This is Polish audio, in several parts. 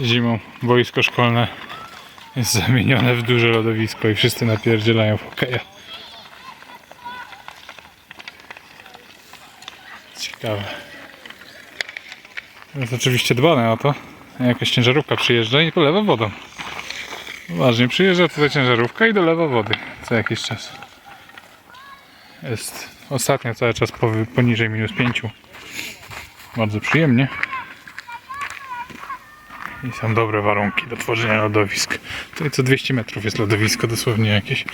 Zimą boisko szkolne jest zamienione w duże lodowisko i wszyscy napierdzielają w hokeja. Ciekawe. Jest oczywiście dbane o to. Jakaś ciężarówka przyjeżdża i polewa wodą. Ważnie, przyjeżdża tutaj ciężarówka i dolewa wody co jakiś czas. Jest ostatnio cały czas poniżej minus 5. Bardzo przyjemnie. I są dobre warunki do tworzenia lodowisk. Tutaj co 200 metrów jest lodowisko dosłownie jakieś.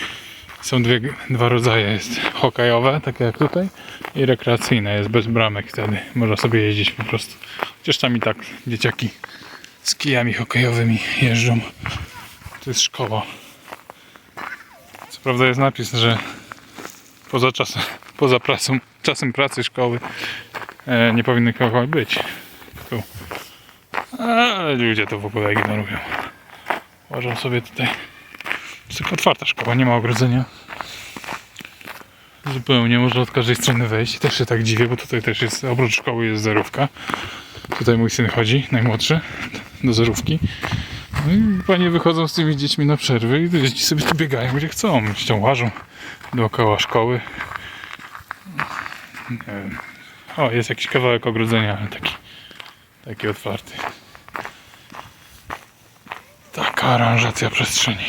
Są dwie, dwa rodzaje. Jest hokejowe, takie jak tutaj, i rekreacyjne. Jest bez bramek wtedy. Można sobie jeździć po prostu. Chociaż tam i tak dzieciaki z kijami hokejowymi jeżdżą. To jest szkoła. Co prawda jest napis, że poza czasem, poza pracą, czasem pracy szkoły e, nie powinny kogoś być. Tu. Ale ludzie to w ogóle ignorują. Uważam sobie tutaj. Jest tylko otwarta szkoła, nie ma ogrodzenia. Zupełnie można od każdej strony wejść. Też się tak dziwię, bo tutaj też jest, oprócz szkoły jest zerówka. Tutaj mój syn chodzi, najmłodszy, do zerówki. No i panie wychodzą z tymi dziećmi na przerwy i dzieci sobie tu biegają gdzie chcą. Ścią łażą dookoła szkoły. Nie wiem. O, jest jakiś kawałek ogrodzenia, ale taki, taki otwarty. Aranżacja przestrzeni.